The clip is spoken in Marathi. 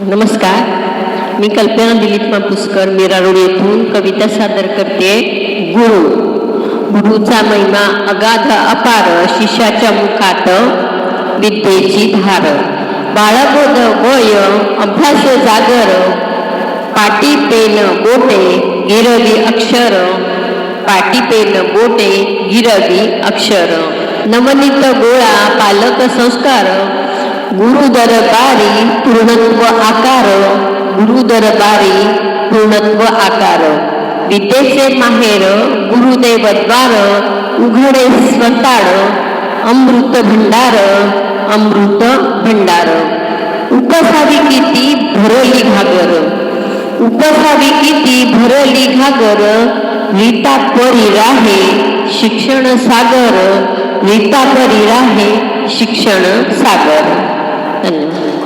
नमस्कार. मी कल्पना दिलीप मापुसकर मीरा रोड येथून कविता सादर करते. गुरु. गुरुचा महिमा अगाध अपार शिष्याच्या मुखात विद्येची धार. बाळबोध वय अभ्यास जागर पाटी पेन बोटे गिरवी अक्षर. पाटी पेन बोटे गिरवी अक्षर. नवनीत गोळा पालक संस्कार. गुरु दरबारी पूर्णत्व आकार गुरु दरबारी पूर्णत्व आकार. विद्येचे माहेर गुरुदेवद्वार उघडे स्वताळ अमृत भंडार अमृत भंडार. उपसावी किती भरली घागर. उपसावी किती भरली घागर. रीता परी राहे शिक्षण सागर. रीता परी राहे शिक्षण सागर. धन्यवाद.